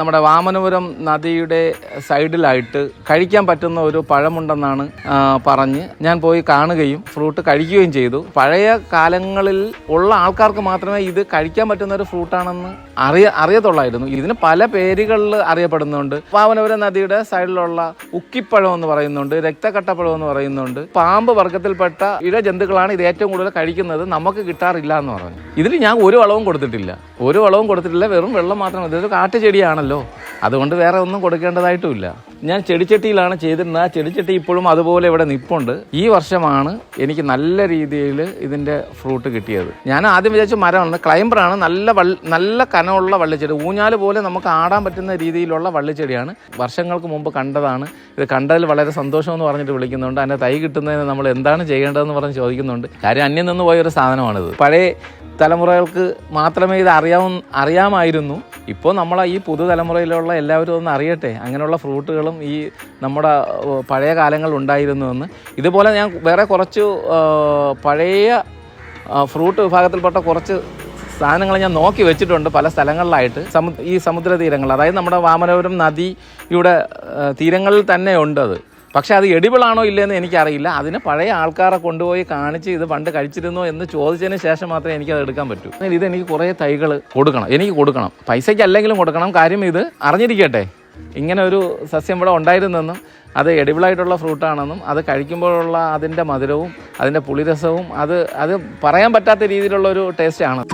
നമ്മുടെ വാമനപുരം നദിയുടെ സൈഡിലായിട്ട് കഴിക്കാൻ പറ്റുന്ന ഒരു പഴമുണ്ടെന്നാണ് പറഞ്ഞ് ഞാൻ പോയി കാണുകയും ഫ്രൂട്ട് കഴിക്കുകയും ചെയ്തു. പഴയ കാലങ്ങളിൽ ഉള്ള ആൾക്കാർക്ക് മാത്രമേ ഇത് കഴിക്കാൻ പറ്റുന്ന ഒരു ഫ്രൂട്ടാണെന്ന് അറിയ അറിയത്തുള്ളായിരുന്നു. ഇതിന് പല പേരുകളിൽ അറിയപ്പെടുന്നുണ്ട്. വാമനപുരം നദിയുടെ സൈഡിലുള്ള ഉക്കിപ്പഴം എന്ന് പറയുന്നുണ്ട് രക്തക്കട്ടപ്പഴം എന്ന് പറയുന്നുണ്ട്. പാമ്പ് വർഗത്തിൽപ്പെട്ട ഇഴജന്തുക്കളാണ് ഇത് ഏറ്റവും കൂടുതൽ കഴിക്കുന്നത്. നമുക്ക് കിട്ടാറില്ല എന്ന് പറഞ്ഞു. ഇതിൽ ഞാൻ ഒരു വളവും കൊടുത്തിട്ടില്ല. ഒരു വളവും കൊടുത്തിട്ടില്ല. വെറും വെള്ളം മാത്രം. ഇതൊരു കാട്ടുചെടിയാണല്ലോ അതുകൊണ്ട് വേറെ ഒന്നും കൊടുക്കേണ്ടതായിട്ടുമില്ല. ഞാൻ ചെടിച്ചട്ടിയിലാണ് ചെയ്തിരുന്നത്. ആ ചെടിച്ചട്ടി ഇപ്പോഴും അതുപോലെ ഇവിടെ നിപ്പുണ്ട്. ഈ വർഷമാണ് എനിക്ക് നല്ല രീതിയിൽ ഇതിന്റെ ഫ്രൂട്ട് കിട്ടിയത്. ഞാൻ ആദ്യം വിചാരിച്ച മരമാണ്. ക്ലൈംബറാണ്. നല്ല വള്ളി നല്ല കനമുള്ള വള്ളിച്ചെടി. ഊഞ്ഞാൽ പോലെ നമുക്ക് ആടാൻ പറ്റുന്ന രീതിയിലുള്ള വള്ളിച്ചെടിയാണ്. വർഷങ്ങൾക്ക് മുമ്പ് കണ്ടതാണ്. ഇത് കണ്ടതിൽ വളരെ സന്തോഷമെന്ന് പറഞ്ഞിട്ട് വിളിക്കുന്നുണ്ട്. അതിന്റെ തൈ കിട്ടുന്നതിന് നമ്മൾ എന്താണ് ചെയ്യേണ്ടതെന്ന് പറഞ്ഞ് ചോദിക്കുന്നുണ്ട്. കാര്യം അന്യം നിന്ന് പോയൊരു സാധനമാണിത്. പഴയ തലമുറകൾക്ക് മാത്രമേ ഇത് അറിയാവുന്ന അറിയാമായിരുന്നു. ഇപ്പോൾ നമ്മൾ ഈ പുതുതലമുറയിലുള്ള എല്ലാവരും ഒന്ന് അറിയട്ടെ അങ്ങനെയുള്ള ഫ്രൂട്ടുകളും ഈ നമ്മുടെ പഴയ കാലങ്ങളിൽ ഉണ്ടായിരുന്നുവെന്ന്. ഇതുപോലെ ഞാൻ വേറെ കുറച്ച് പഴയ ഫ്രൂട്ട് വിഭാഗത്തിൽപ്പെട്ട കുറച്ച് സാധനങ്ങൾ ഞാൻ നോക്കി വെച്ചിട്ടുണ്ട് പല സ്ഥലങ്ങളിലായിട്ട്. സമു ഈ സമുദ്ര തീരങ്ങൾ അതായത് നമ്മുടെ വാമനപുരം നദിയുടെ തീരങ്ങളിൽ തന്നെ ഉണ്ട് അത്. പക്ഷേ അത് എഡിബിളാണോ ഇല്ലയെന്ന് എനിക്കറിയില്ല. അതിന് പഴയ ആൾക്കാരെ കൊണ്ടുപോയി കാണിച്ച് ഇത് പണ്ട് കഴിച്ചിരുന്നോ എന്ന് ചോദിച്ചതിന് ശേഷം മാത്രമേ എനിക്കത് എടുക്കാൻ പറ്റൂ. ഇത് എനിക്ക് കുറേ തൈകൾ കൊടുക്കണം. എനിക്ക് കൊടുക്കണം. പൈസയ്ക്ക് അല്ലെങ്കിലും കൊടുക്കണം. കാര്യം ഇത് അറിഞ്ഞിരിക്കട്ടെ. ഇങ്ങനെ ഒരു സസ്യം ഇവിടെ ഉണ്ടായിരുന്നെന്നും അത് എഡിബിളായിട്ടുള്ള ഫ്രൂട്ടാണെന്നും അത് കഴിക്കുമ്പോഴുള്ള അതിന്റെ മധുരവും അതിന്റെ പുളിരസവും അത് അത് പറയാൻ പറ്റാത്ത രീതിയിലുള്ള ഒരു ടേസ്റ്റാണ്.